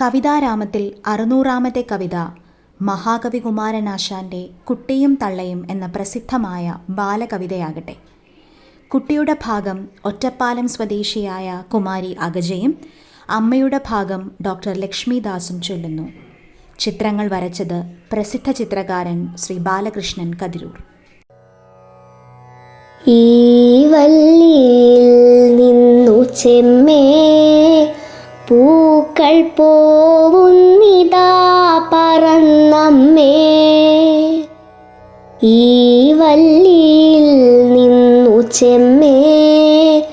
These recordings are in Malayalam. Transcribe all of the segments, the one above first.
കവിതാരാമത്തിൽ അറുന്നൂറാമത്തെ കവിത മഹാകവി കുമാരനാശാന്റെ കുട്ടിയും തള്ളയും എന്ന പ്രസിദ്ധമായ ബാലകവിതയാകട്ടെ. കുട്ടിയുടെ ഭാഗം ഒറ്റപ്പാലം സ്വദേശിയായ കുമാരി അഗജയും അമ്മയുടെ ഭാഗം ഡോക്ടർ ലക്ഷ്മിദാസും ചൊല്ലുന്നു. ചിത്രങ്ങൾ വരച്ചത് പ്രസിദ്ധ ചിത്രകാരൻ ശ്രീ ബാലകൃഷ്ണൻ കതിരൂർ. ഈ വല്ലിയിൽ നിന്നു ചെമ്മേ പൂക്കൾ പോവുന്നിതാ പറന്നമ്മേ. ഈ വല്ലിയിൽ നിന്നു ചെമ്മേ.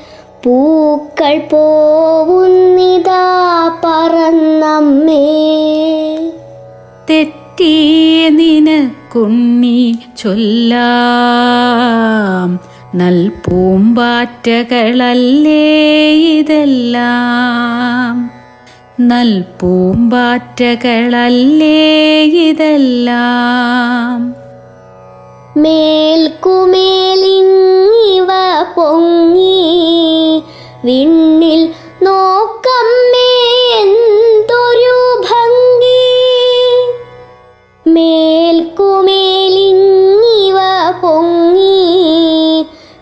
പൂക്കൾ പോവുന്നിതാ പറന്നമ്മേ. തെറ്റിയ നിനക്കുണ്ണി ചൊല്ലാം. നൽ പൂമ്പാറ്റകളല്ലേ ഇതെല്ലാം? നൽപൂമ്പാറ്റകളല്ലേ ഇതെല്ലാം? മേൽക്കുമേലിങ്ങിവ പൊങ്ങി വിണ്ണിൽ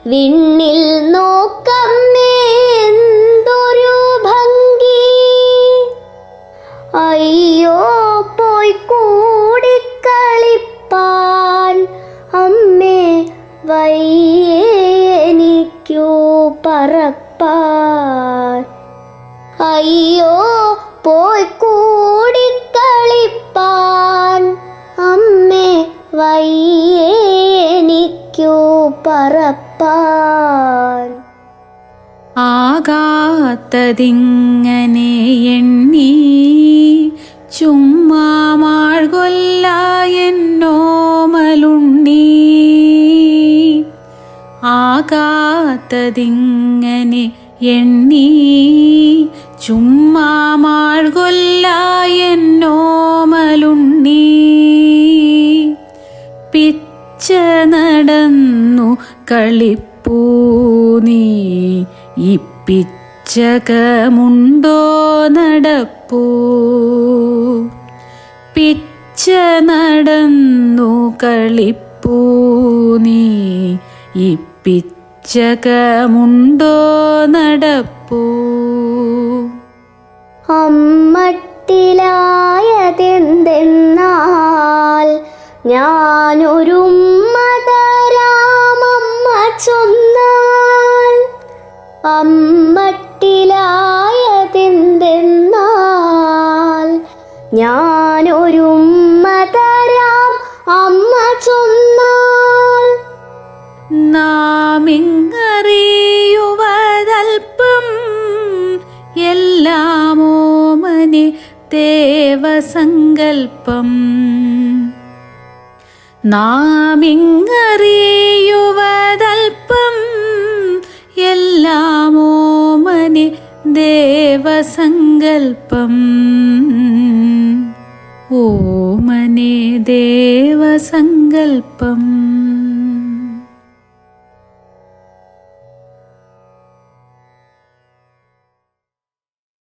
വിണ്ണിൽ നോക്കമ്മേന്തൊരു ഭംഗി. അയ്യോ പോയി കൂടിക്കളിപ്പാൻ അമ്മേ വയ്യേനിക്കു പറപ്പാൻ. അയ്യോ പോയി കൂടിക്കളിപ്പാൻ അമ്മേ വയ്യേ എനിക്കു പറപ്പാൻ. ആകാത്തതിങ്ങനെ എണ്ണി ചുമ്മാ എന്നോമലുണ്ണി. ആകാത്തതിങ്ങനെ എണ്ണി ചുമ്മാ എന്നോമലുണ്ണി. പിച്ച നടന്നു കളിപ്പൂ ഇപ്പിച്ചകമുണ്ടോ നടപ്പൂ. പിച്ച നടന്നു കളിപ്പൂ നീ. ഇപ്പിച്ചകമുണ്ടോ നടപ്പൂ. അമ്മട്ടിലായതെന്തെന്നാൽ ഞാനൊരു ചൊന്നാൽ അമ്മട്ടിലായതെന്തെന്നാൽ ഞാനൊരു തരാം അമ്മ ചൊന്നാൽ. നാമിങ്ങറിയുവതൽപ്പം എല്ലാമോമനെ ദേവസങ്കൽപ്പം. ओ मने देवसङ्कल्पम्।